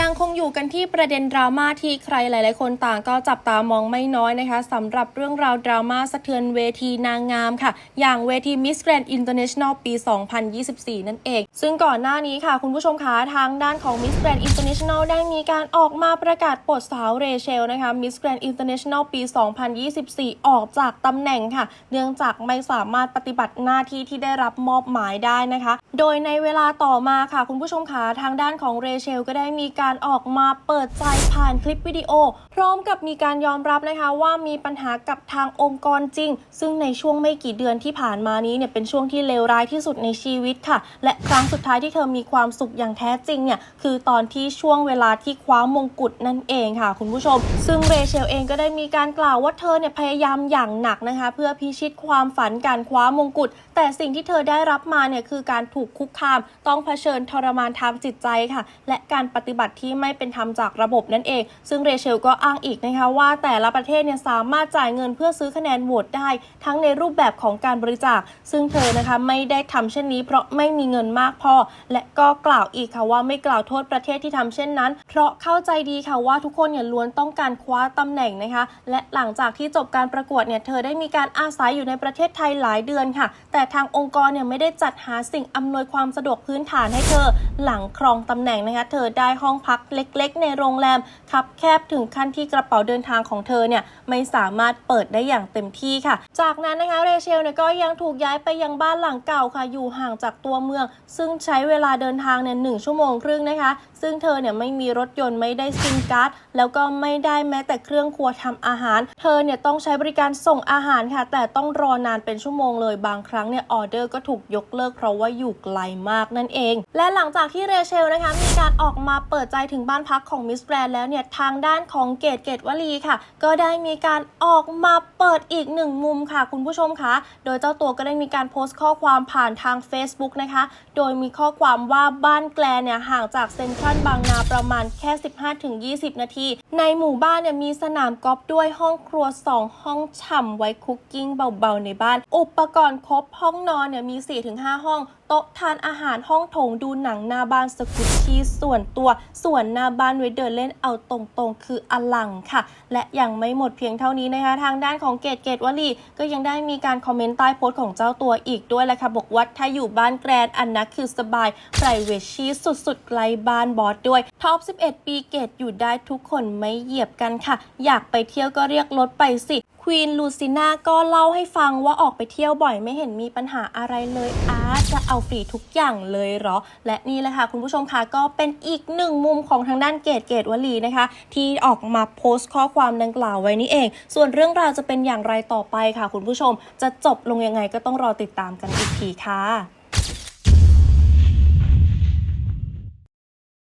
ยังคงอยู่กันที่ประเด็นดราม่าที่ใครหลาย ๆ คนต่างก็จับตามองไม่น้อยนะคะสำหรับเรื่องราวดราม่าสะเทือนเวทีนางงามค่ะ อย่างเวที Miss Grand International ปี 2024 นั่นเอง ซึ่งก่อนหน้านี้ค่ะ คุณผู้ชมคะทางด้านของ Miss Grand International ได้มีการออกมาประกาศปลดสาวเรเชลนะคะ Miss Grand International ปี 2024 ออกจากตำแหน่งค่ะ เนื่องจากไม่สามารถปฏิบัติหน้าที่ที่ได้รับมอบหมายได้นะคะ โดยในเวลาต่อมาค่ะ คุณผู้ชมคะทางด้านของเรเชลก็ได้มีการออกมาเปิดใจผ่านคลิปวิดีโอ พร้อมกับมีการยอมรับนะคะว่ามีปัญหากับทางองค์กรจริง ซึ่งในช่วงไม่กี่เดือนที่ผ่านมานี้เนี่ยเป็นช่วงที่เลวร้ายที่สุดในชีวิตค่ะ และครั้งสุดท้ายที่เธอมีความสุขอย่างแท้จริงเนี่ยคือตอนที่ช่วงเวลาที่คว้ามงกุฎนั่นเองค่ะ คุณผู้ชม ซึ่งเรเชลเองก็ได้มีการกล่าวว่าเธอเนี่ยพยายามอย่างหนักนะคะ เพื่อพิชิตความฝันการคว้ามงกุฎแต่สิ่งที่เธอได้รับมาเนี่ยคือการถูกคุกคาม ต้องเผชิญทรมานทางจิตใจค่ะ และการปฏิบัติที่ไม่เป็นธรรมจากระบบนั่นเอง ซึ่งเรเชลก็อ้างอีกนะคะว่าแต่ละประเทศเนี่ยสามารถจ่ายเงินเพื่อซื้อคะแนนโหวตได้ ทั้งในรูปแบบของการบริจาค ซึ่งเธอนะคะไม่ได้ทำเช่นนี้ เพราะไม่มีเงินมากพอ และก็กล่าวอีกค่ะว่าไม่กล่าวโทษประเทศที่ทำเช่นนั้น เพราะเข้าใจดีค่ะว่าทุกคนเนี่ยล้วนต้องการคว้าตำแหน่งนะคะ และหลังจากที่จบการประกวดเนี่ยเธอได้มีการอาศัยอยู่ในประเทศไทยหลายเดือนค่ะ แต่ทางองค์กรเนี่ยไม่ได้จัดหาสิ่งอำนวยความสะดวกพื้นฐานให้เธอ หลังครองตำแหน่งนะคะ เธอได้ห้องพักเล็กๆ ในโรงแรมคับแคบถึงขั้นที่กระเป๋าเดินทางของเธอเนี่ยไม่สามารถเปิดได้อย่างเต็มที่ค่ะ จากนั้นนะคะเรเชลเนี่ยก็ยังถูกย้ายไปยังบ้านหลังเก่าค่ะอยู่ห่างจากตัวเมือง ซึ่งใช้เวลาเดินทางเนี่ยหนึ่งชั่วโมงครึ่งนะคะ ซึ่งเธอเนี่ยไม่มีรถยนต์ไม่ได้ซิมการ์ดแล้วก็ไม่ได้แม้แต่เครื่องครัวทำอาหาร เธอเนี่ยต้องใช้บริการส่งอาหารค่ะ แต่ต้องรอนานเป็นชั่วโมงเลยบางครั้งเนี่ยออเดอร์ก็ถูกยกเลิกเพราะว่าอยู่ไกลมากนั่นเอง และหลังจากที่เรเชลนะคะมีการออกมาเปิดใจถึงบ้านพักของมิสแกรนแล้วเนี่ยทางด้านของเกตเกตวลีค่ะ ก็ได้มีการออกมาเปิดอีกหนึ่งมุมค่ะ คุณผู้ชมคะโดยเจ้าตัวก็ได้มีการโพสต์ข้อความผ่านทาง Facebook นะคะ โดยมีข้อความว่าบ้านแกลเนี่ยห่างจากเซ็นทรัลบางนาประมาณแค่ 15-20 นาที ในหมู่บ้านเนี่ยมีสนามกอล์ฟด้วยห้องครัว 2 ห้องฉ่ำไว้คุกกิ้งเบาๆในบ้าน อุปกรณ์ครบห้องนอนเนี่ยมี 4-5 ห้อง โต๊ะทานอาหารห้องโถงดูหนังหน้าบ้านสกุชชี่ส่วนตัวส่วนหน้าบ้านไว้เดินเล่นเอาตรงๆ คืออลังค่ะ และยังไม่หมดเพียงเท่านี้นะคะ ทางด้านของเกตเกตวลีก็ยังได้มีการคอมเมนต์ใต้โพสต์ของเจ้าตัวอีกด้วยแหละค่ะบอกว่าถ้าอยู่บ้านแกรนอันนะคือสบาย p r i v a c y สุดๆไกลบ้านบอสด้วยท็อป 11 ปีเกตอยู่ได้ทุกคนไม่เหยียบกันค่ะ อยากไปเที่ยวก็เรียกรถไปสิควีนลูซิน่าก็เล่าให้ฟังว่าออกไปเที่ยวบ่อยไม่เห็นมีปัญหาอะไรเลยอาจะเอาฟรีทุกอย่างเลยเหรอ และนี่แหละค่ะคุณผู้ชมค่ะก็เป็นอีกหนึ่งมุมของทางด้านเกตเกตวลีนะคะ ที่ออกมาโพสต์ข้อความดังกล่าวไว้นี่เอง ส่วนเรื่องราวจะเป็นอย่างไรต่อไปค่ะ คุณผู้ชม จะจบลงยังไงก็ต้องรอติดตามกันอีกทีค่ะ